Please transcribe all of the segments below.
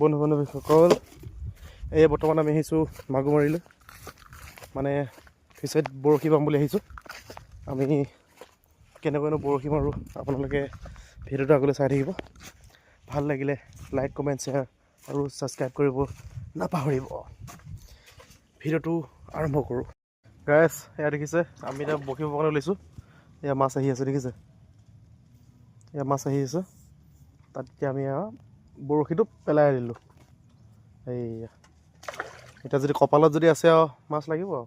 বন্ধু বান্ধৱীসকল এই বৰ্তমান আমি আহিছোঁ মাগুমাৰীলৈ। মানে ফিচাৰীত বৰশী বাম বুলি আহিছোঁ। আমি কেনেকৈনো বৰশী মাৰোঁ, আপোনালোকে ভিডিঅ'টো আগলৈ চাই থাকিব। ভালো লাগিলে লাইক, কমেণ্ট, শ্বেয়াৰ আৰু ছাবস্ক্ৰাইব কৰিব নাপাহৰিব। ভিডিঅ'টো আৰম্ভ কৰোঁ। গাইছ এয়া দেখিছে, আমি এতিয়া বৰশী বাবলৈ ওলাইছোঁ। এয়া মাছ আহি আছে, দেখিছে? এয়া মাছ আহি আছে। তাত এতিয়া আমি বৰশীটো পেলাই দিলোঁ। এইয়া এতিয়া যদি কপালত যদি আছে আৰু মাছ লাগিব আৰু।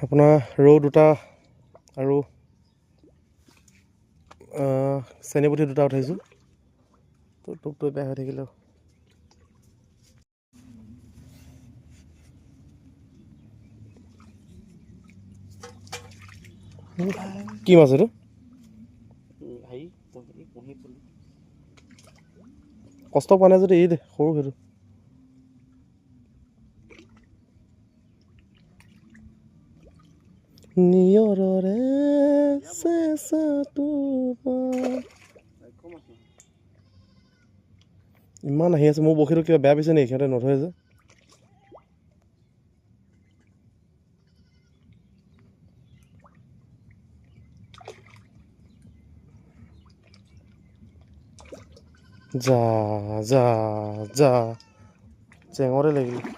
আপোনাৰ ৰৌ দুটা আৰু চেনিপুঠি দুটা উঠাইছোঁ। টোপটো বেয়া হৈ থাকিলেও কি মাছ এইটো? কষ্ট পোৱা নাই যদি এৰি দে সৰু সেইটো। একো মাছ নহয় ইমান আহি আছে, মোৰ বশীটো কিবা বেয়া পাইছে নেকি? সিহঁতে নধৰে যে। যা যা যা। চেঙৰে লাগিল।